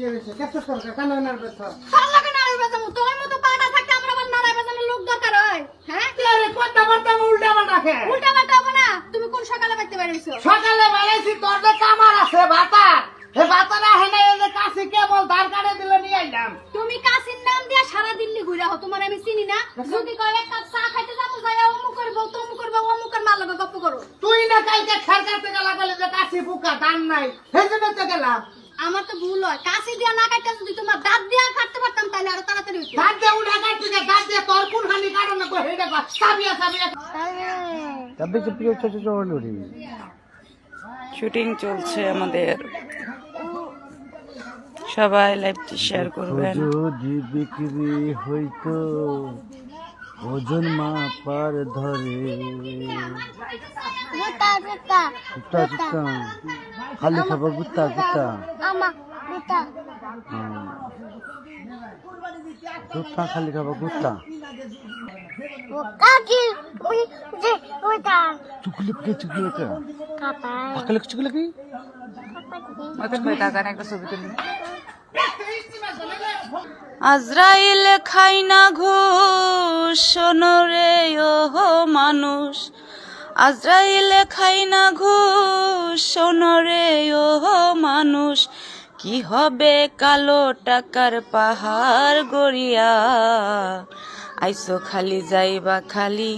কি হয়েছে? কেসে সরকার কেন এনার বেথা ভালো লাগে না তোর মতো পাটা থাকতে আমরা আবার নাড়াই বেজানোর লোক দরকার হয় হ্যাঁ? আরে কথা বার্তা উল্টা বাটা খে উল্টা পাল্টা হবে না। তুমি কোন সকালে বাইতে পারিছো সকালে বেড়াইছি তোর যে কামার আছে ভাতা হে ভাতা না হেনে এই যে কাশি কেবল ধার কাটে দিলে নিয়ে আইলাম। তুমি কাশির নাম দিয়া সারা দিল্লি ঘুরে হো তোমার আমি চিনি না। যদি কয় এক কাপ চা খাইতে যাব যাই অমুক করব তমুক করব অমুকের মাল লগে গপ্প করো। তুই না কালকে খের কাটতে গেলা বলে যে কাশি পোকা দান নাই সেই জন্য তো গেলাম। আমার তো ভুল হয়। কাশি দিয়া না কাটতে যদি তোমার দাঁত দিয়া কাটতে পারতাম তাহলে আরও তাড়াতাড়ি হইতো। দাঁত দিয়ে উঠে কাটতে গিয়ে দাঁত দিয়ে তোর কোন হানি কারণে কই হেডে কর সাবিয়া সাবিয়া। তবে যে প্রিয় ছোট ছোট লুড়ি শুটিং চলছে আমাদের। সবাই লাইভটি শেয়ার করবেন। যদি বিক্রি হইতো ওজন মাপার ধরে। গুত্তা গুত্তা খালি খাব গুত্তা গুত্তা আমা গুতা হ্যাঁ। গুত্তা খালি খাব গুত্তা কাকি ওই যে ওইটা। চুকলি কে চুকলি কে কাপা পাকলে চুকলি কি আজরাইল খাই না ঘুষ শোনরে ও মানুষ। আজরাইল খাই না ঘুষ শোনরে ও মানুষ। কি হবে কালো টাকার পাহাড় গড়িয়া? আইসো খালি যাইবা খালি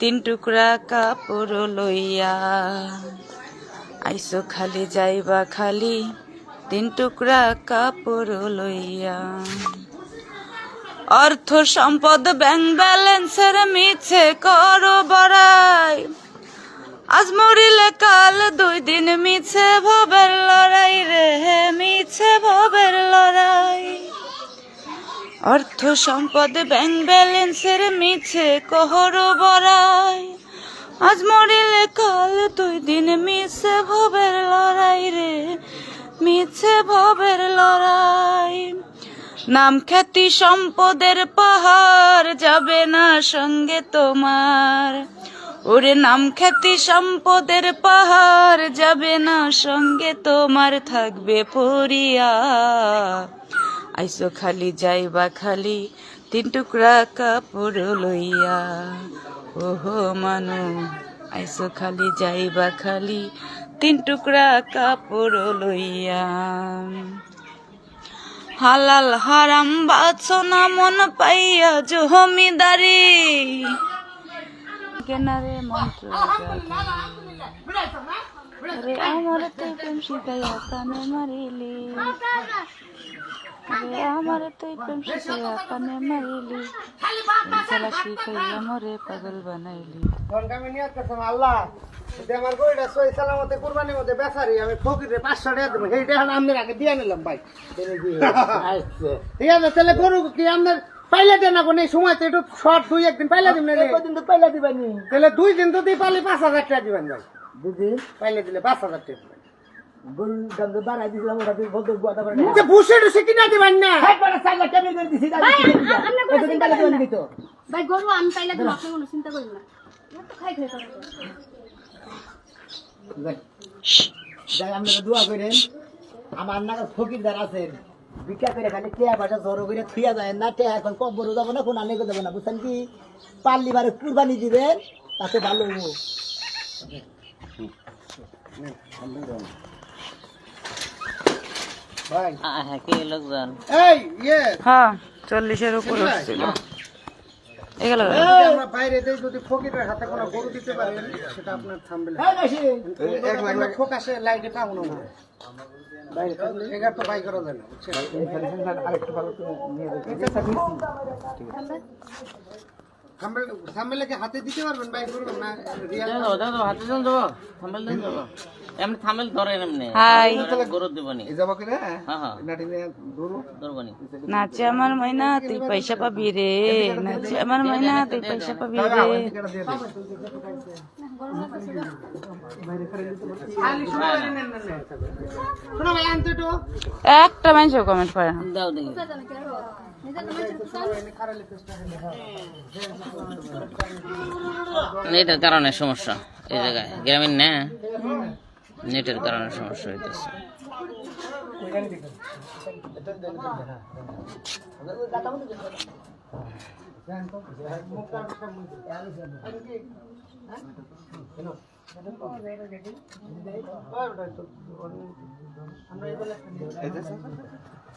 তিন টুকরা কাপড় লইয়া। আইসো খালি যাইবা খালি তিন টুকরা কাপড় লইয়া। অর্থ সম্পদ ব্যাংক ব্যালেন্সের মিছে করো বড়াই। আজ মরিলে কাল দুই দিন মিছে ভবের লড়াই রে, মিছে ভবের লড়াই। অর্থ সম্পদ ব্যাংক ব্যালেন্সের মিছে কহর বড়াই। আজ মরিলে কাল দুই দিন মিছে ভবের লড়াই রে, মিছে ভবের লড়াই। নাম খ্যাতি সম্পদের পাহাড় যাবে না সঙ্গে তোমার। ওরে নাম খ্যাতি সম্পদের পাহাড় যাবে না সঙ্গে তোমার, থাকবে পরিয়া আইসো খালি, যাইবা খালি, তিন টুকরা কাপড় লইয়া। ওহো মানু, আইসো খালি, যাইবা খালি, তিন টুকরা কাপড় লইয়া। হালাল হারাম বাছনা মন পাইয়া জমিদারি কেনারে মন্ত্র আমার তো প্রেম শিখাইয়া কানে মারিলি। আমার তুই প্রেম শিখাইয়া কানে মারিলি চালা শিখাইয়া মরে পাগল বানাইলি। তখন আমি নিয়ত করছিলাম আল্লাহ যদি আমার গরুটা সই সালামতে কুরবানির মধ্যে বেচারি আমি ফকিরে পাঁচশো টাকা দেবো সেইটা এখন আপনার আগে দিয়ে নিলাম ভাই ঠিক আছে তাহলে গরু কি আপনার পাইলে দেন না কোনো সময় তো একটু শর্ট দুই একদিন পাইলে দিবেন কদিন তো পাইলা দিবানি তাহলে দুই দিন যদি পালি পাঁচ হাজার টাকা দিবেন। ভাই দিদি পাইলে দিলে পাঁচ হাজার টাকা দিবেন দাম তো বাড়াই দিছিলাম ওটা তুই বলতে গোয়া তারপরে মুখে ভুসে টুসে কিনা দিবেন না? একবারে চার লাখ করে দিছি দাদি আমরা কোনো কতদিন চিন্তা টাকা করি দিবেন না। দিত ভাই গরু আমি পাইলে তুমি আপনি কোনো চিন্তা করি না। তো খাই খাই করে যাই আপনারা দোয়া করেন আমার ফকিরদার আছেন ভিক্ষা করে খালি টেয়া পয়সা জড়ো করে থুয়া যায় না টেয়া এখন কব্বরও যাব না কোন আনেকে যাব না বুঝছেন কি? পারলি বারে কুরবানি দিবেন তাতে ভালো হব। ভাই। হ্যাঁ কে লোকজন এই ইয়ে। হ্যাঁ চল্লিশের উপর উঠছিল এগুলো আমরা বাইরে দেই যদি ফকিরের হাতে কোনো গরু দিতে পারেন সেটা আপনার থামবে এক লাখ লাখ। ফোকাসে লাইটে পাবো না। বাইরে এগার তো বাই করা যায় না বুঝছেন? থাম্বেল- থাম্বেলে কি হাতে দিতে পারবেন বাই করবেন না? রিয়াল দেখো দেখো হাতে দেন দেবো থামেল দেন দেবো এমনি থামেল ধরেন এমনি। হাই। গরু দেবনি। যাব কিনা হ্যাঁ হ্যাঁ। ধরবনি। নাচে আমার ময়না তুই পয়সা পাবি রে। নাচে আমার ময়না তুই পয়সা পাবি রে। একটা মানুষও কমেন্ট করে না। দাও দেখি। এটার কারণে সমস্যা এই জায়গায়। গ্রামীণ না? নেটের কারণে সমস্যা হইতেছে।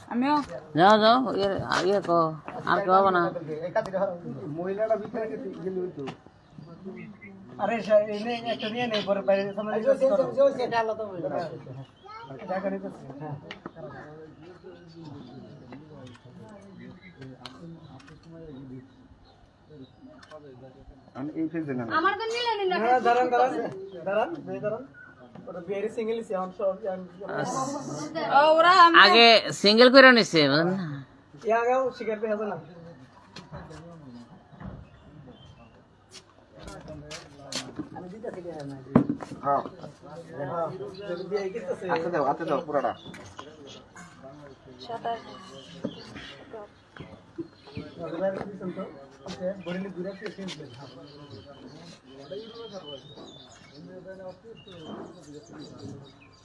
আমিও। যাও যাও ইয়ে ইয়ে কো আর কেউ হবে না। মহিলাটা ভিতরে গেছে গেলে হইতো আরে স্যার এনে একটা নিয়ে নেই পরে বাইরে সামনে এটা আলাদা হয়ে। আমার তো নিলে নিন না দাঁড়ান দাঁড়ান দাঁড়ান দাঁড়ান ওটা বিয়ারি সিঙ্গেল সে অন ও, ওরা আমি- আগে সিঙ্গেল করে নিছে বুঝলেন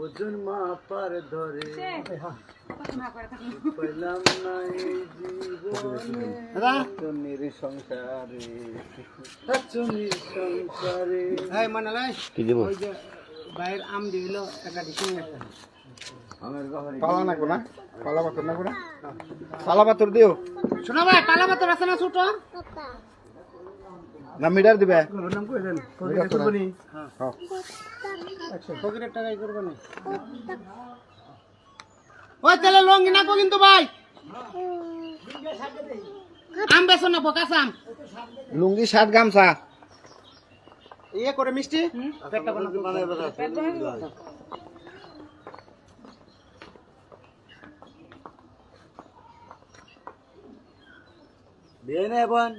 ওজন মাপার ধরে। পেলাম না এই জীবনে চুনির সংসারে। চুনির সংসারে। এই মনে লাই কি দিব? ওই যে বাইরের আম দিল একটা ডিসিং একটা পালা না কোনা? পালা পাথর না কোনা? পালা পাথর দিও। শোনো ভাই পালা পাতর আছে না ছোট? না মিটার দিবে। ওর নাম কই দেন মিটার করব ফকিরের টাকাই করব ওই তাহলে লঙ্গি নাকো কিন্তু ভাই। আম বেসন না বোকাস আম। লুঙ্গি শার্ট গামছা। ইয়ে করে মিষ্টি? পেটটা বানাতে দিয়ে নে বোন।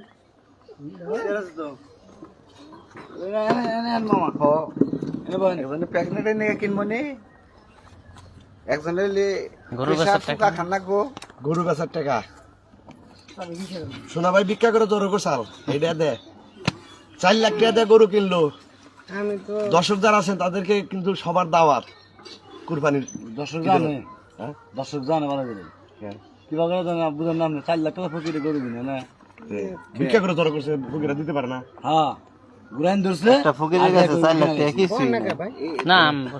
গরু বেচার টাকা। গরু বেচার টাকা। সোনা ভাই ভিক্ষা করে তোর চাল এইটা দে চার লাখ টাকা দিয়ে গরু কিনলো। আমি তো দর্শক যারা আছেন তাদেরকে কিন্তু সবার দাওয়াত। কুরবানির দর্শক জানে। দর্শক জানে কীভাবে জানে? বুঝার নাম চার লাখ টাকা ফকিরে গরু কিনে না? ভিক্ষা করে তোর করছে? ফকিরা দিতে পারে না। হ্যাঁ ঘুরাইন ধরছে ফকিরের কাছে চার লাখ টাকা কিছু। ভাই? না আমি না।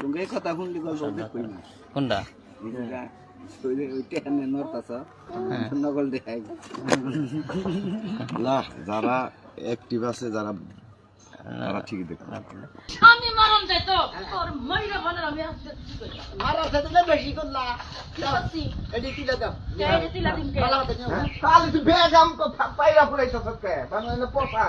তুমি কথা শুনলি কোনটা? নকল দেখাই না যারা অ্যাক্টিভ আছে যারা তারা ঠিকই দেখে। আমি মরণ যাই তো তোর বলে আমি আসতে কি সাথে তো বেশি করলা করছি এটি কি দাও এই দিলা দিনকে কালি তুই বেগ আম পাইরা ফুরাইছ সবকে বানাইলে পোষা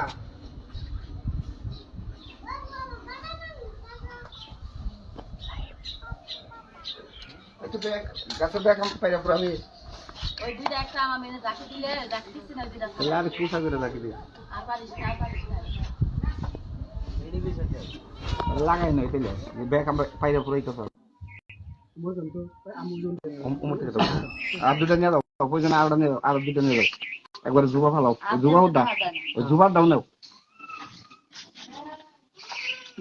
একটু ব্যাগ গাছের ব্যাগ আম পাইরা ওই দুইটা একটা আমার যাকে দিলে যাকে দিচ্ছি না দুইটা আর কি আর পারিস না আর পারিস না লাগাই নাই তাইলে। ব্যাগ আম পাইরা ফুরাইছ আর দুটা নিয়ে দাও প্রয়োজন আর আর দুটা নিয়ে দাও একবার জুবা ফালাও জুবা উঠা। জুবার দাও নাও।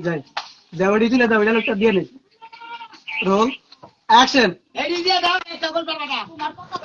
যাই। দেওয়ারি দিলে দাও এটা লোকটা দিয়ে নে। Roll action. এটি দিয়ে দাও এই সকল পারাটা তোমার কথা